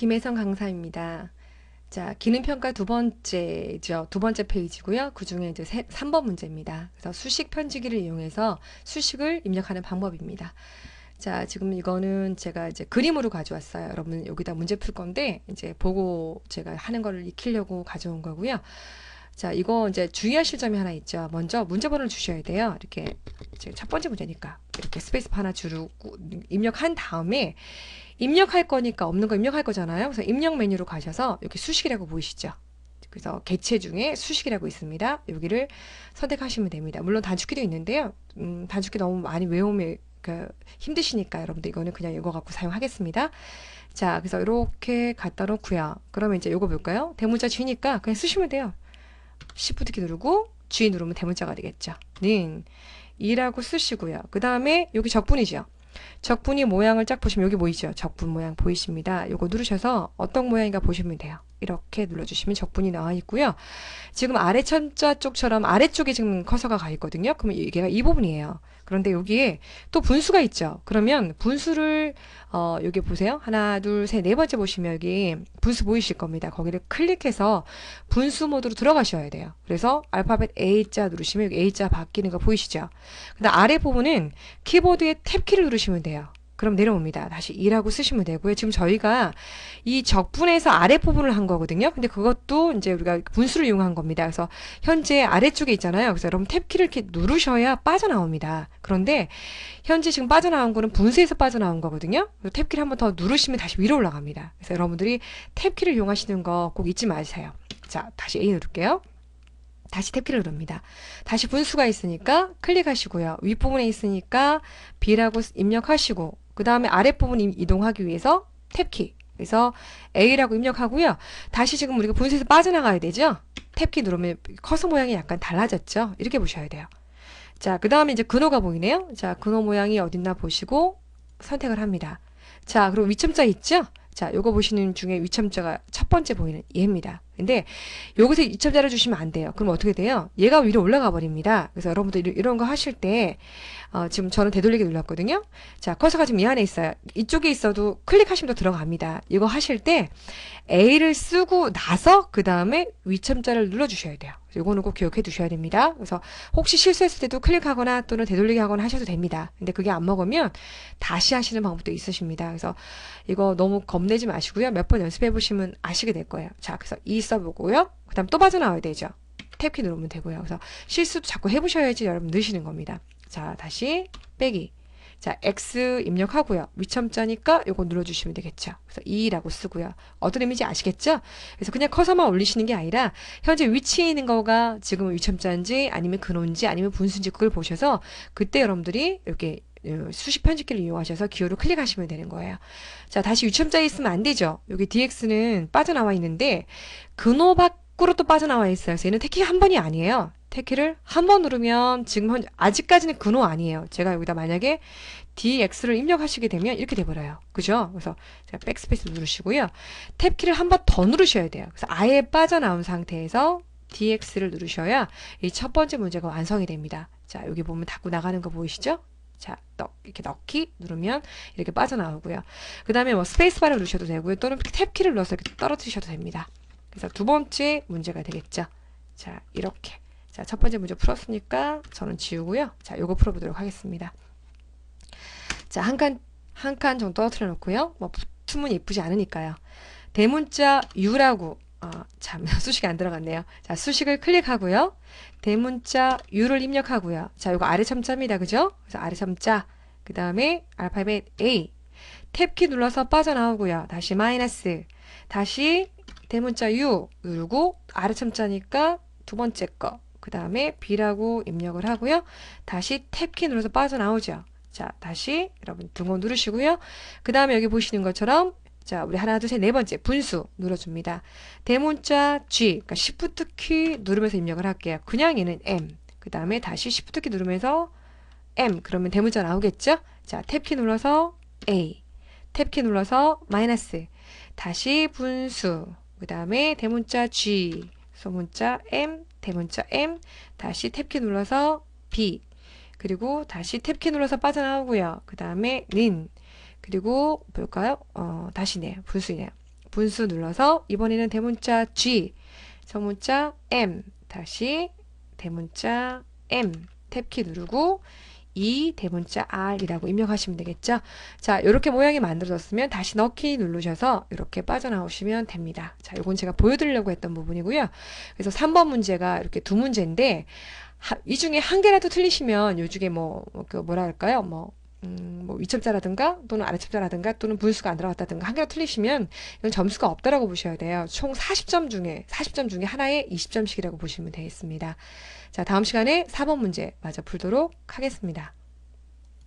김혜성 강사입니다. 자, 기능평가 두 번째죠. 두 번째 페이지고요. 그 중에 이제 세, 3번 문제입니다. 그래서 수식 편지기를 이용해서 수식을 입력하는 방법입니다. 자, 지금 이거는 제가 이제 그림으로 가져왔어요. 여러분 여기다 문제 풀 건데 이제 보고 제가 하는 거를 익히려고 가져온 거고요. 자, 이거 이제 주의하실 점이 하나 있죠. 먼저 문제 번호를 주셔야 돼요. 이렇게 첫 번째 문제니까 이렇게 스페이스 하나 주고 입력한 다음에 입력할 거니까 없는 거 입력할 거잖아요. 그래서 입력 메뉴로 가셔서 여기 수식이라고 보이시죠? 그래서 개체 중에 수식이라고 있습니다. 여기를 선택하시면 됩니다. 물론 단축키도 있는데요. 음, 단축키 너무 많이 외우면 그 힘드시니까 여러분들 이거는 그냥 이거 갖고 사용하겠습니다. 자, 그래서 이렇게 갖다 놓고요. 그러면 이제 이거 볼까요? 대문자 G니까 그냥 쓰시면 돼요. Shift 키 누르고 G 누르면 대문자가 되겠죠. 는 2라고 쓰시고요. 그 다음에 여기 적분이죠. 적분이 모양을 쫙 보시면 여기 보이죠? 적분 모양 보이십니다. 요거 누르셔서 어떤 모양인가 보시면 돼요. 이렇게 눌러주시면 적분이 나와 있고요. 지금 아래 천자 쪽처럼 아래쪽에 지금 커서가 가 있거든요. 그러면 이게 이 부분이에요. 그런데 여기에 또 분수가 있죠. 그러면 분수를 어 여기 보세요. 하나, 둘, 셋, 네 번째 보시면 여기 분수 보이실 겁니다. 거기를 클릭해서 분수 모드로 들어가셔야 돼요. 그래서 알파벳 A자 누르시면 여기 A자 바뀌는 거 보이시죠? 근데 아래 부분은 키보드의 탭키를 누르시면 돼요. 그럼 내려옵니다. 다시 2라고 쓰시면 되고요. 지금 저희가 이 적분에서 아랫부분을 한 거거든요. 근데 그것도 이제 우리가 분수를 이용한 겁니다. 그래서 현재 아래쪽에 있잖아요. 그래서 여러분 탭키를 이렇게 누르셔야 빠져나옵니다. 그런데 현재 지금 빠져나온 거는 분수에서 빠져나온 거거든요. 탭키를 한번 더 누르시면 다시 위로 올라갑니다. 그래서 여러분들이 탭키를 이용하시는 거 꼭 잊지 마세요. 자, 다시 A 누를게요. 다시 탭키를 누릅니다. 다시 분수가 있으니까 클릭하시고요. 윗부분에 있으니까 B라고 입력하시고 그 다음에 아랫부분 이동하기 위해서 탭키 그래서 A라고 입력하고요. 다시 지금 우리가 분수에서 빠져나가야 되죠. 탭키 누르면 커서 모양이 약간 달라졌죠. 이렇게 보셔야 돼요. 자, 그 다음에 이제 근호가 보이네요. 자, 근호 모양이 어딨나 보시고 선택을 합니다. 자, 그리고 위점자 있죠? 자, 요거 보시는 중에 위첨자가 첫 번째 보이는 얘입니다. 근데 여기서 위첨자를 주시면 안 돼요. 그럼 어떻게 돼요? 얘가 위로 올라가 버립니다. 그래서 여러분들 이런 거 하실 때 어, 지금 저는 되돌리기 눌렀거든요. 자, 커서가 지금 이 안에 있어요. 이쪽에 있어도 클릭하시면 더 들어갑니다. 이거 하실 때 A를 쓰고 나서 그 다음에 위첨자를 눌러주셔야 돼요. 이거는 꼭 기억해 두셔야 됩니다. 그래서 혹시 실수했을 때도 클릭하거나 또는 되돌리기 하거나 하셔도 됩니다. 근데 그게 안 먹으면 다시 하시는 방법도 있으십니다. 그래서 이거 너무 겁내지 마시고요. 몇 번 연습해 보시면 아시게 될 거예요. 자, 그래서 이 써보고요. 그 다음 또 빠져나와야 되죠. 탭키 누르면 되고요. 그래서 실수도 자꾸 해보셔야지 여러분 느시는 겁니다. 자, 다시 빼기. 자, X 입력하고요. 위첨자니까 요거 눌러주시면 되겠죠. 그래서 2라고 쓰고요. 어떤 의미인지 아시겠죠? 그래서 그냥 커서만 올리시는 게 아니라 현재 위치에 있는 거가 지금 위첨자인지 아니면 근호인지 아니면 분수인지 그걸 보셔서 그때 여러분들이 이렇게 어, 수식 편집기를 이용하셔서 기호를 클릭하시면 되는 거예요. 자, 다시 위첨자에 있으면 안 되죠. 여기 DX는 빠져나와 있는데 근호 밖으로 또 빠져나와 있어요. 그래서 얘는 택키 한 번이 아니에요. 택키를 한 번 누르면 지금 현, 아직까지는 근호 아니에요. 제가 여기다 만약에 DX를 입력하시게 되면 이렇게 돼버려요. 그죠? 그래서 제가 백스페이스 누르시고요. 탭키를 한 번 더 누르셔야 돼요. 그래서 아예 빠져나온 상태에서 DX를 누르셔야 이 첫 번째 문제가 완성이 됩니다. 자, 여기 보면 닫고 나가는 거 보이시죠? 자, 넣, 이렇게 넣기 누르면 이렇게 빠져나오고요. 그 다음에 뭐 스페이스바를 누르셔도 되고요. 또는 탭키를 눌러서 이렇게 떨어뜨리셔도 됩니다. 그래서 두 번째 문제가 되겠죠. 자, 이렇게. 자, 첫 번째 문제 풀었으니까 저는 지우고요. 자, 요거 풀어보도록 하겠습니다. 자, 한 칸, 한 칸 정도 떨어뜨려 놓고요. 뭐, 붙으면 예쁘지 않으니까요. 대문자 U라고, 어, 참, 수식이 안 들어갔네요. 자, 수식을 클릭하고요. 대문자 U를 입력하고요. 자, 요거 아래 첨자입니다. 그죠? 그래서 아래 첨자. 그 다음에 알파벳 A. 탭키 눌러서 빠져나오고요. 다시 마이너스. 다시 대문자 U 누르고 아래 첨자니까 두 번째 거. 그 다음에 B라고 입력을 하고요. 다시 탭키 눌러서 빠져나오죠. 자, 다시 여러분 등호 누르시고요. 그 다음에 여기 보시는 것처럼 자, 우리 하나, 둘, 셋, 네 번째 분수 눌러줍니다. 대문자 G, 그러니까 Shift 키 누르면서 입력을 할게요. 그냥 얘는 M. 그 다음에 다시 Shift 키 누르면서 M. 그러면 대문자 나오겠죠? 자, 탭 키 눌러서 A. 탭 키 눌러서 마이너스. 다시 분수. 그 다음에 대문자 G. 소문자 M. 대문자 M. 다시 탭 키 눌러서 B. 그리고 다시 탭 키 눌러서 빠져나오고요. 그 다음에 는 그리고 볼까요? 어, 다시네요. 분수이네요. 분수 눌러서 이번에는 대문자 G, 서문자 M, 다시 대문자 M 탭키 누르고 이 대문자 R이라고 입력하시면 되겠죠. 자, 이렇게 모양이 만들어졌으면 다시 넣기 누르셔서 이렇게 빠져나오시면 됩니다. 자, 이건 제가 보여드리려고 했던 부분이고요. 그래서 3번 문제가 이렇게 두 문제인데 하- 이 중에 한 개라도 틀리시면 요 중에 뭐, 그 뭐라 할까요? 뭐, 음, 뭐 위첨자라든가 또는 아래첨자라든가 또는 분수가 안 들어갔다든가 한 개라도 틀리시면 이건 점수가 없다라고 보셔야 돼요. 총 40점 중에 40점 중에 하나에 20점씩이라고 보시면 되겠습니다. 자, 다음 시간에 4번 문제 마저 풀도록 하겠습니다.